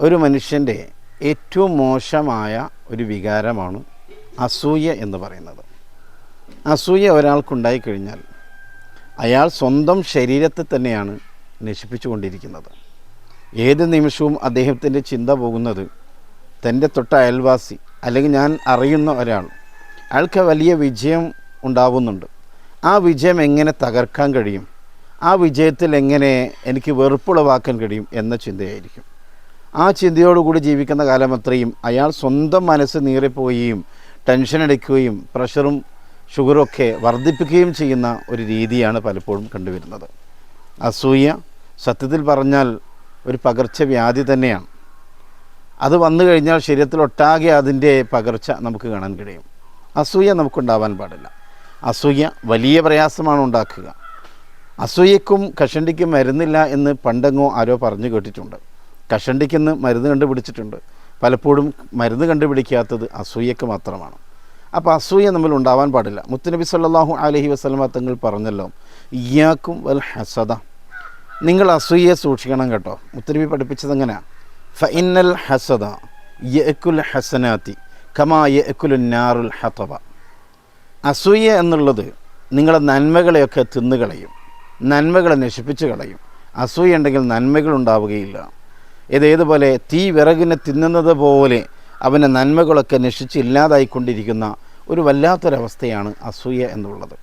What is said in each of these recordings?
ഒരു മനുഷ്യന്റെ ഏറ്റവും മോശമായ ഒരു വികാരമാണ് അസൂയ എന്ന് പറയുന്നത്. അസൂയ ഒരാൾക്കുണ്ടായിക്കഴിഞ്ഞാൽ അയാൾ സ്വന്തം ശരീരത്തെ തന്നെയാണ് നശിപ്പിച്ചു കൊണ്ടിരിക്കുന്നത്. ഏത് നിമിഷവും അദ്ദേഹത്തിന്റെ ചിന്ത പോകുന്നത് തന്റെ തൊട്ട അയൽവാസി അല്ലെങ്കിൽ ഞാൻ അറിയുന്ന ഒരാൾ അയാൾക്ക് വലിയ വിജയം ഉണ്ടാവുന്നുണ്ട്. ആ വിജയം എങ്ങനെ തകർക്കാൻ കഴിയും? ആ വിജയത്തിൽ എങ്ങനെ എനിക്ക് വെറുപ്പുളവാക്കാൻ കഴിയും എന്ന ചിന്തയായിരിക്കും. ആ ചിന്തയോടുകൂടി ജീവിക്കുന്ന കാലം അത്രയും അയാൾ സ്വന്തം മനസ്സ് നീറിപ്പോവുകയും ടെൻഷൻ അടിക്കുകയും പ്രഷറും ഷുഗറും ഒക്കെ വർദ്ധിപ്പിക്കുകയും ചെയ്യുന്ന ഒരു രീതിയാണ് പലപ്പോഴും കണ്ടുവരുന്നത്. അസൂയ സത്യത്തിൽ പറഞ്ഞാൽ ഒരു പകർച്ചവ്യാധി തന്നെയാണ്. അത് വന്നു കഴിഞ്ഞാൽ ശരീരത്തിലൊട്ടാകെ അതിന്റെ പകർച്ച നമുക്ക് കാണാൻ കഴിയും. അസൂയ നമുക്കുണ്ടാവാൻ പാടില്ല. അസൂയ വലിയ പ്രയാസമാണ് ഉണ്ടാക്കുക. അസൂയക്കും കഷണ്ടിക്കും മരുന്നില്ല എന്ന് പണ്ടെങ്ങോ ആരോ പറഞ്ഞു കേട്ടിട്ടുണ്ട്. കഷണ്ടിക്കെന്ന് മരുന്ന് കണ്ടുപിടിച്ചിട്ടുണ്ട്. പലപ്പോഴും മരുന്ന് കണ്ടുപിടിക്കാത്തത് അസൂയക്ക് മാത്രമാണ്. അപ്പോൾ അസൂയ നമ്മൾ ഉണ്ടാവാൻ പാടില്ല. മുത്തുനബി സല്ലാഹു അലഹി വസ്ലമ തങ്ങൾ പറഞ്ഞല്ലോ ഇയാക്കും വൽ ഹസദ. നിങ്ങൾ അസൂയയെ സൂക്ഷിക്കണം കേട്ടോ. മുത്തുനബി പഠിപ്പിച്ചത് എങ്ങനെയാണ് ഫഇന്നൽ ഹസദ യഅക്കുൽ ഹസനാത്തി കമാ യഅക്കുൽ നാറുൽ ഹത്തബ അസൂയ എന്നുള്ളത് നിങ്ങളുടെ നന്മകളെയൊക്കെ തിന്നുകളയും. നന്മകളെ നശിപ്പിച്ച് കളയും. അസൂയുണ്ടെങ്കിൽ നന്മകൾ ഉണ്ടാവുകയില്ല. ഇതേതുപോലെ തീ വിറകിനെ തിന്നുന്നത് പോലെ അവന്റെ നന്മകളൊക്കെ നശിച്ച് ഇല്ലാതായിക്കൊണ്ടിരിക്കുന്ന ഒരു വല്ലാത്തൊരവസ്ഥയാണ് അസൂയ എന്നുള്ളത്.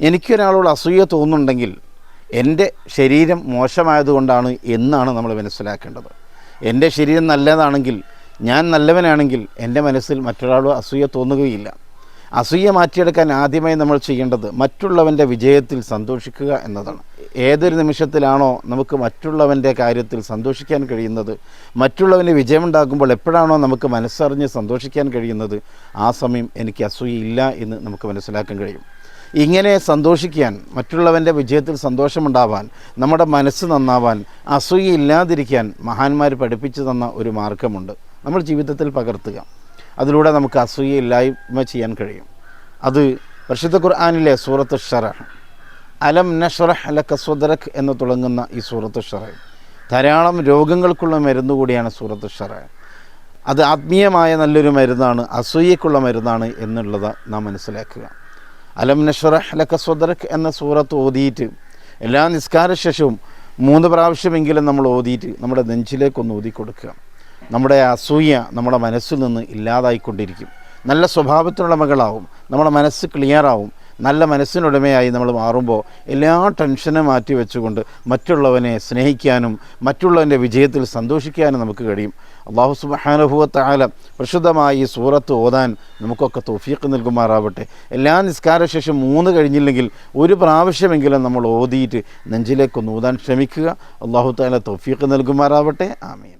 എനിക്കൊരാളോട് അസൂയ തോന്നുന്നുണ്ടെങ്കിൽ എന്റെ ശരീരം മോശമായതുകൊണ്ടാണ് എന്നാണ് നമ്മൾ മനസ്സിലാക്കേണ്ടത്. എന്റെ ശരീരം നല്ലതാണെങ്കിൽ ഞാൻ നല്ലവനാണെങ്കിൽ എന്റെ മനസ്സിൽ മറ്റൊരാളോ അസൂയ തോന്നുകയില്ല. അസൂയ മാറ്റിയെടുക്കാൻ ആദ്യമായി നമ്മൾ ചെയ്യേണ്ടത് മറ്റുള്ളവന്റെ വിജയത്തിൽ സന്തോഷിക്കുക എന്നതാണ്. ഏതൊരു നിമിഷത്തിലാണോ നമുക്ക് മറ്റുള്ളവന്റെ കാര്യത്തിൽ സന്തോഷിക്കാൻ കഴിയുന്നത് മറ്റുള്ളവന് വിജയമുണ്ടാകുമ്പോൾ എപ്പോഴാണോ നമുക്ക് മനസ്സറിഞ്ഞ് സന്തോഷിക്കാൻ കഴിയുന്നത് ആ സമയം എനിക്ക് അസൂയയില്ല എന്ന് നമുക്ക് മനസ്സിലാക്കാൻ കഴിയും. ഇങ്ങനെ സന്തോഷിക്കാൻ മറ്റുള്ളവന്റെ വിജയത്തിൽ സന്തോഷമുണ്ടാവാൻ നമ്മുടെ മനസ്സ് നന്നാവാൻ അസൂയ ഇല്ലാതിരിക്കാൻ മഹാന്മാർ പഠിപ്പിച്ചു തന്ന ഒരു മാർഗമുണ്ട്. നമ്മൾ ജീവിതത്തിൽ പകർത്തുക. അതിലൂടെ നമുക്ക് അസൂയയില്ലായ്മ ചെയ്യാൻ കഴിയും. അത് പരിശുദ്ധ ഖുർആാനിലെ സൂറത്ത് ഷറാണ് അലം നഷറഹ് അല കസ്വദറഖ് എന്ന് തുടങ്ങുന്ന ഈ സൂറത്ത് ഷറ. ധാരാളം രോഗങ്ങൾക്കുള്ള മരുന്ന് കൂടിയാണ് സൂറത്ത് ഷറ. അത് ആത്മീയമായ നല്ലൊരു മരുന്നാണ് അസൂയക്കുള്ള മരുന്നാണ് എന്നുള്ളത് നാം മനസ്സിലാക്കുക. അലം നഷറഹ് അല കസ്വദറഖ് എന്ന സൂറത്ത് ഓതിയിട്ട് എല്ലാ നിസ്കാര ശേഷവും മൂന്ന് പ്രാവശ്യമെങ്കിലും നമ്മൾ ഓതിയിട്ട് നമ്മുടെ നെഞ്ചിലേക്കൊന്ന് ഓതി കൊടുക്കുക നമ്മുടെ അസൂയ നമ്മുടെ മനസ്സിൽ നിന്ന് ഇല്ലാതായിക്കൊണ്ടിരിക്കും. നല്ല സ്വഭാവത്തിനുള്ള മകളാവും. നമ്മുടെ മനസ്സ് ക്ലിയറാവും നല്ല മനസ്സിനുടമയായി നമ്മൾ മാറുമ്പോൾ എല്ലാ ടെൻഷനും മാറ്റി വെച്ചുകൊണ്ട് മറ്റുള്ളവനെ സ്നേഹിക്കാനും മറ്റുള്ളവന്റെ വിജയത്തിൽ സന്തോഷിക്കാനും നമുക്ക് കഴിയും. അള്ളാഹു സുബാനുഭവത്താല പ്രശുദ്ധമായി ഈ സൂറത്ത് ഓതാൻ നമുക്കൊക്കെ തോഫീക്ക് നൽകുമാറാവട്ടെ. എല്ലാ നിസ്കാര ശേഷം മൂന്ന് കഴിഞ്ഞില്ലെങ്കിൽ ഒരു പ്രാവശ്യമെങ്കിലും നമ്മൾ ഓതിയിട്ട് നെഞ്ചിലേക്കൊന്ന് ഊതാൻ ശ്രമിക്കുക. അള്ളാഹു താല തോഫീക്ക് നൽകുമാറാവട്ടെ. ആമീൻ.